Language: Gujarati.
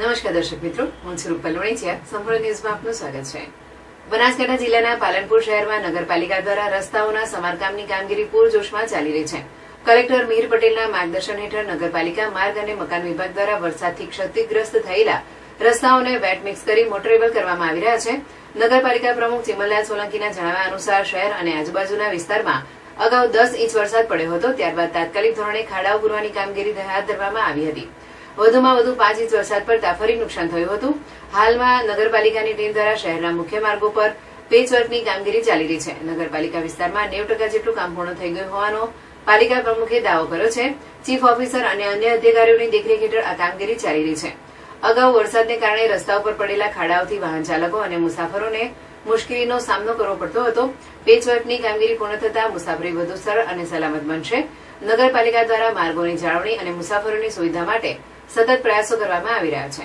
નમસ્કાર દર્શક મિત્રો, હું સ્વરૂપ વણિચિયા સંપૂર્ણ ન્યૂઝમાં આપનું સ્વાગત છે. બનાસકાંઠા જિલ્લાના પાલનપુર શહેરમાં નગરપાલિકા દ્વારા રસ્તાઓના સમારકામની કામગીરી પૂરજોશમાં ચાલી રહી છે. કલેક્ટર મિહિર પટેલના માર્ગદર્શન હેઠળ નગરપાલિકા માર્ગ અને મકાન વિભાગ દ્વારા વરસાદથી ક્ષતિગ્રસ્ત થયેલા રસ્તાઓને વેટ મિક્સ કરી મોટરેબલ કરવામાં આવી રહ્યા છે. નગરપાલિકા પ્રમુખ ચિમનલાલ સોલંકીના જણાવ્યા અનુસાર શહેર અને આજુબાજુના વિસ્તારમાં અગાઉ દસ ઇંચ વરસાદ પડ્યો હતો, ત્યારબાદ તાત્કાલિક ધોરણે ખાડાઓ પૂરવાની કામગીરી હાથ ધરવામાં આવી હતી. વધુમાં વધુ પાંચ ઇંચ વરસાદ પડતા ફરી નુકસાન થયું હતું. હાલમાં નગરપાલિકાની ટીમ દ્વારા શહેરના મુખ્ય માર્ગો પર પેચવર્કની કામગીરી ચાલી રહી છે. નગરપાલિકા વિસ્તારમાં નેવ ટકા જેટલું કામ પૂર્ણ થઈ ગયું હોવાનો પાલિકા પ્રમુખે દાવો કર્યો છે. ચીફ ઓફિસર અને અન્ય અધિકારીઓની દેખરેખ હેઠળ આ કામગીરી ચાલી રહી છે. અગાઉ વરસાદને કારણે રસ્તા ઉપર પડેલા ખાડાઓથી વાહન ચાલકો અને મુસાફરોને મુશ્કેલીનો સામનો કરવો પડતો હતો. પેચવર્કની કામગીરી પૂર્ણ થતાં મુસાફરી વધુ સરળ અને સલામત બનશે. નગરપાલિકા દ્વારા માર્ગોની જાળવણી અને મુસાફરોની સુવિધા માટે સતત પ્રયાસો કરવામાં આવી રહ્યા છે.